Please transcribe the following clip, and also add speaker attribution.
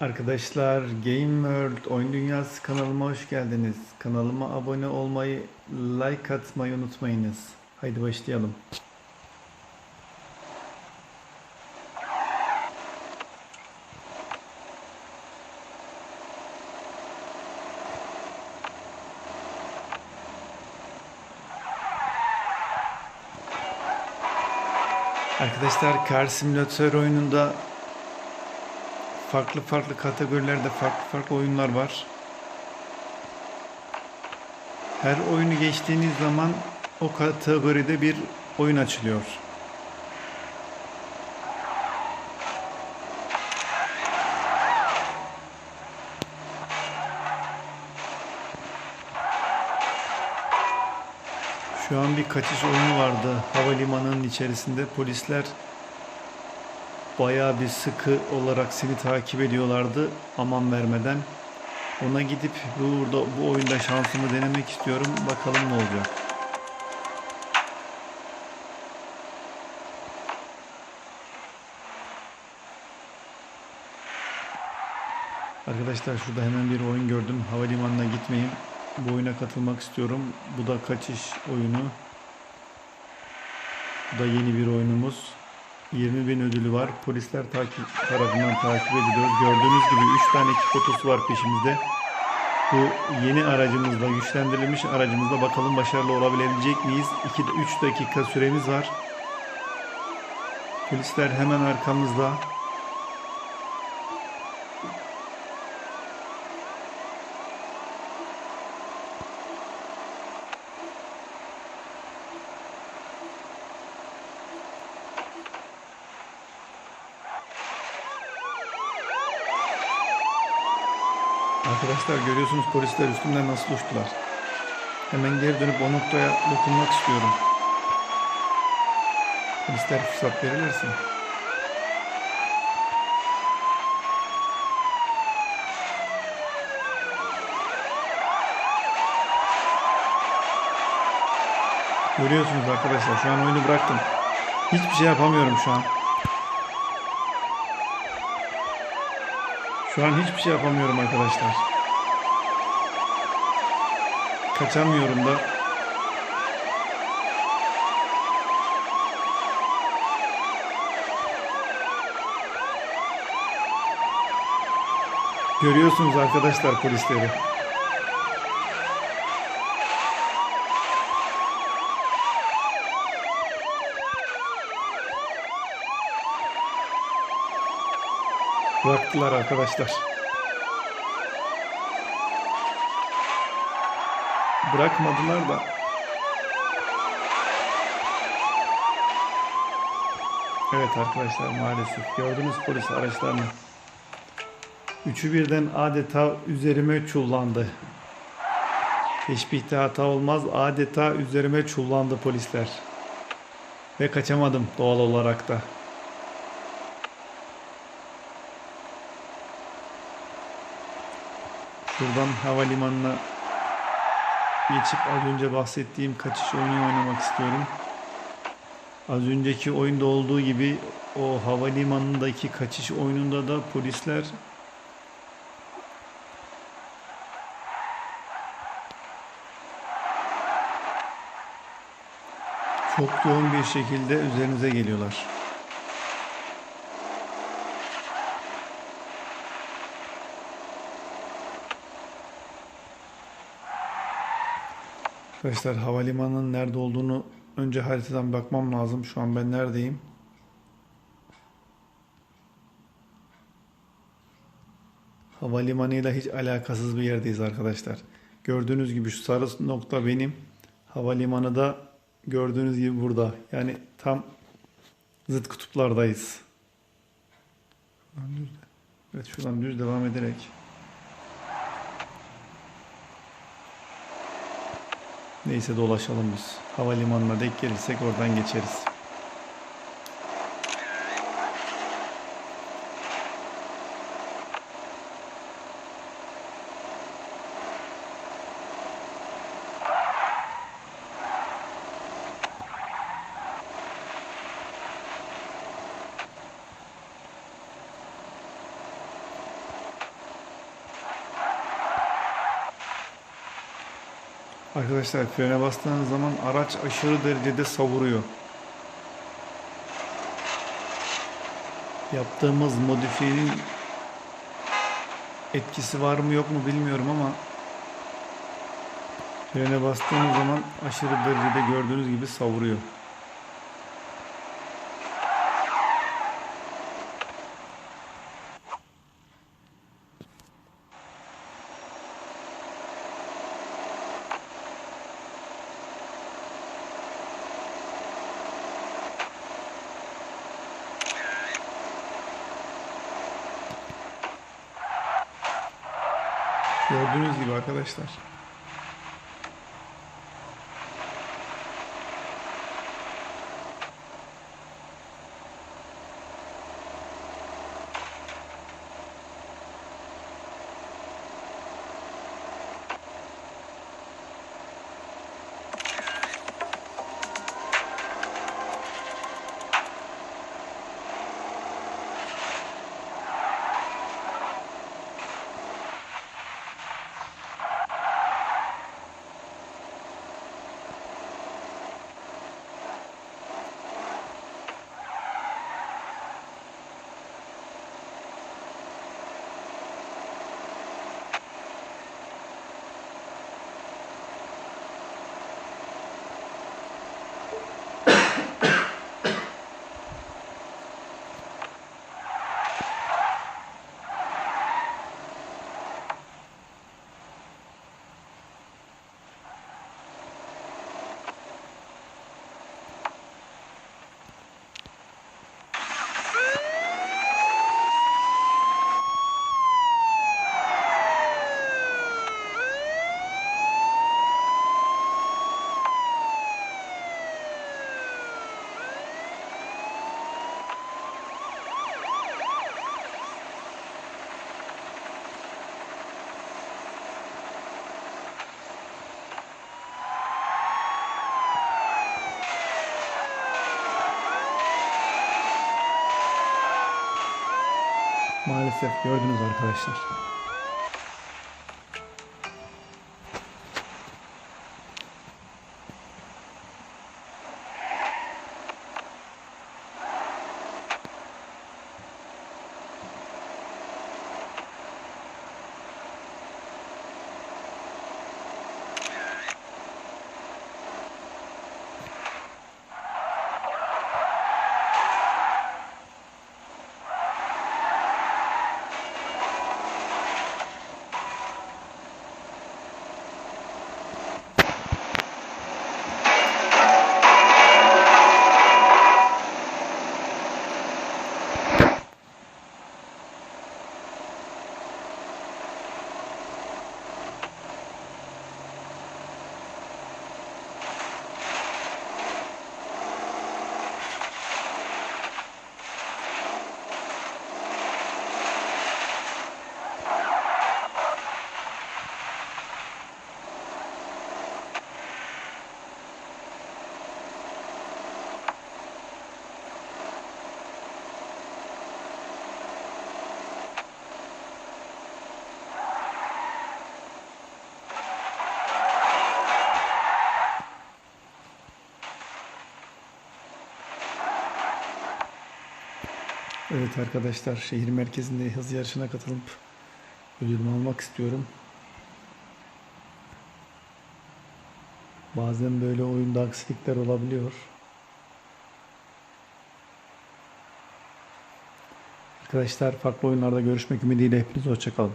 Speaker 1: Arkadaşlar Game World Oyun Dünyası kanalıma hoş geldiniz. Kanalıma abone olmayı, like atmayı unutmayınız. Haydi başlayalım. Arkadaşlar Car Simulator oyununda farklı farklı kategorilerde farklı farklı oyunlar var. Her oyunu geçtiğiniz zaman o kategoride bir oyun açılıyor. Şu an bir kaçış oyunu vardı havalimanının içerisinde. Polisler bayağı bir sıkı olarak seni takip ediyorlardı aman vermeden. Ona gidip burada bu oyunda şansımı denemek istiyorum. Bakalım ne olacak. Arkadaşlar şurada hemen bir oyun gördüm. Havalimanına gitmeyeyim. Bu oyuna katılmak istiyorum. Bu da kaçış oyunu. Bu da yeni bir oyunumuz. 20 bin ödülü var. Polisler takip tarafından takip ediliyor. Gördüğünüz gibi 3 tane ekip otosu var peşimizde. Bu yeni aracımızla, güçlendirilmiş aracımızla bakalım başarılı olabilecek miyiz? 2-3 dakika süremiz var. Polisler hemen arkamızda. Arkadaşlar görüyorsunuz polisler üstümden nasıl uçtular. Hemen geri dönüp o noktaya dokunmak istiyorum. Polisler fırsat verirlerse. Görüyorsunuz arkadaşlar şu an oyunu bıraktım. Hiçbir şey yapamıyorum şu an. Şu an hiçbir şey yapamıyorum arkadaşlar. Kaçamıyorum da. Görüyorsunuz arkadaşlar polisleri. Bıraktılar arkadaşlar. Bırakmadılar da. Evet arkadaşlar maalesef gördünüz polis araçlarını. Üçü birden adeta üzerime çullandı. Teşbihte hata olmaz adeta üzerime çullandı polisler. Ve kaçamadım doğal olarak da. Şuradan havalimanına geçip az önce bahsettiğim kaçış oyunu oynamak istiyorum. Az önceki oyunda olduğu gibi o havalimanındaki kaçış oyununda da polisler çok yoğun bir şekilde üzerinize geliyorlar. Arkadaşlar havalimanının nerede olduğunu önce haritadan bakmam lazım. Şu an ben neredeyim? Havalimanıyla hiç alakasız bir yerdeyiz arkadaşlar. Gördüğünüz gibi şu sarı nokta benim. Havalimanı da gördüğünüz gibi burada. Yani tam zıt kutuplardayız. Evet şuradan düz devam ederek. Neyse dolaşalım biz. Havalimanına denk gelirsek oradan geçeriz. Arkadaşlar frene bastığınız zaman araç aşırı derecede savuruyor. Yaptığımız modifiyenin etkisi var mı yok mu bilmiyorum ama frene bastığınız zaman aşırı derecede gördüğünüz gibi savuruyor. Gördüğünüz gibi arkadaşlar. Maalesef gördünüz arkadaşlar. Evet arkadaşlar şehir merkezinde hız yarışına katılıp ödülümü almak istiyorum. Bazen böyle oyunda aksilikler olabiliyor. Arkadaşlar farklı oyunlarda görüşmek ümidiyle hepinize hoşçakalın.